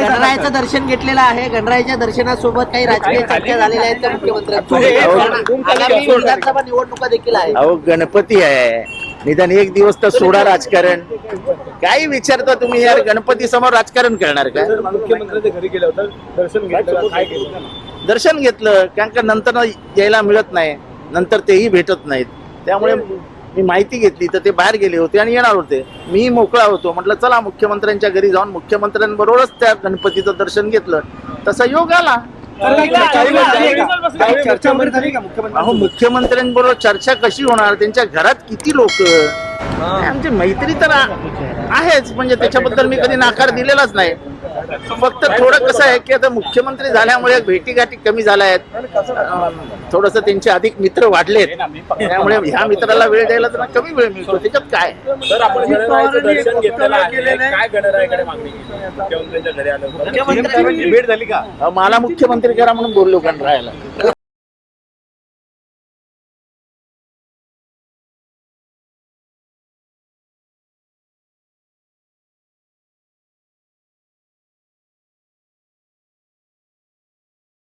गणरायाचं दर्शन घेतलेलं आहे. गणरायाच्या दर्शनासोबत काही राजकीय चर्चा झालेल्या आहेत विधानसभा निवडणुका देखील आहे अहो गणपती आहे. निदान एक दिवस तर सोडा राजकारण. काही विचारता तुम्ही यार गणपती समोर राजकारण करणार का? जर मुख्यमंत्र्यांच्या घरी गेलं होतं दर्शन घेतलं काय केलं? दर्शन घेतलं कारण का नंतर यायला मिळत नाही. नंतर तेही भेटत नाहीत. त्यामुळे मी माहिती घेतली तर ते बाहेर गेले होते आणि येणार होते. मी मोकळा होतो. म्हटलं चला मुख्यमंत्र्यांच्या घरी जाऊन मुख्यमंत्र्यांबरोबरच त्या गणपतीचं दर्शन घेतलं. तसा योग आला. काही चर्चा वगैरे झाली का मुख्यमंत्री अहो मुख्यमंत्र्यांबरोबर चर्चा कशी होणार? त्यांच्या घरात किती लोक? आमची मैत्री तर आ- आहेच म्हणजे त्याच्याबद्दल मी कधी नाकार दिलेलाच नाही. फक्त थोडं कसं आहे की आता मुख्यमंत्री झाल्यामुळे भेटीगाठी कमी झाल्या आहेत थोडस त्यांचे अधिक मित्र वाढलेत. त्यामुळे ह्या मित्राला वेळ द्यायला त्यांना कमी वेळ मिळतो. त्याच्यात काय? तर आपण गणरायाचं दर्शन घेतलेलं आहे. काय गणरायाकडे मागणी केली? मुख्यमंत्र्यांच्या घरी आलं मुख्यमंत्र्यांनी भेट झाली का? अहो, मला मुख्यमंत्री करा म्हणून बोललो गणरायाला.